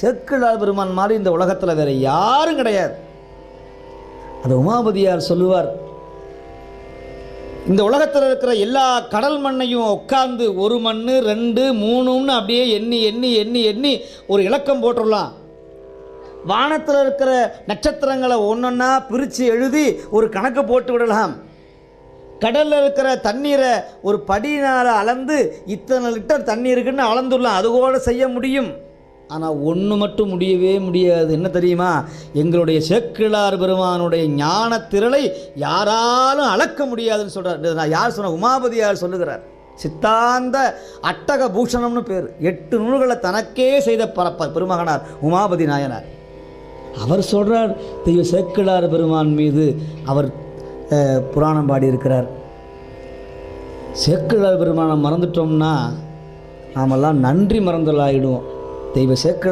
சேக்கிழார் பெருமான் மாதிரி இந்த உலகத்தில் வேறு யாரும் கிடையாது. அது உமாபதியார் சொல்லுவார் இந்த உலகத்தில் இருக்கிற எல்லா கடல் மண்ணையும் உட்காந்து ஒரு மண் ரெண்டு மூணுன்னு அப்படியே எண்ணி எண்ணி எண்ணி எண்ணி ஒரு இலக்கம் போட்டுடலாம் வானத்தில் இருக்கிற நட்சத்திரங்களை ஒன்றொன்னா பிரித்து எழுதி ஒரு கணக்கு போட்டு விடலாம். கடலில் இருக்கிற தண்ணீரை ஒரு படியினால் அளந்து இத்தனை லிட்டர் தண்ணி இருக்குன்னு அளந்துடலாம். அது கூட செய்ய முடியும். ஆனால் ஒன்று மட்டும் முடியவே முடியாது. என்ன தெரியுமா? எங்களுடைய சேக்கிழார் பெருமானுடைய ஞான திரளை யாராலும் அளக்க முடியாதுன்னு சொல்கிறார் நான் யார் சொன்ன உமாபதியார் சொல்லுகிறார். சித்தாந்த அட்டக பூஷணம்னு பேர். எட்டு நூல்களை தனக்கே செய்த பரப்ப பெருமகனார் உமாபதி நாயனார். அவர் சொல்கிறார் தெய்வ சேக்கிழார் பெருமான் மீது அவர் புராணம் பாடியிருக்கிறார். சேக்கிழார் பெருமானை மறந்துட்டோம்னா நாமெல்லாம் நன்றி மறந்தலாயிடுவோம். தெய்வ சேர்க்க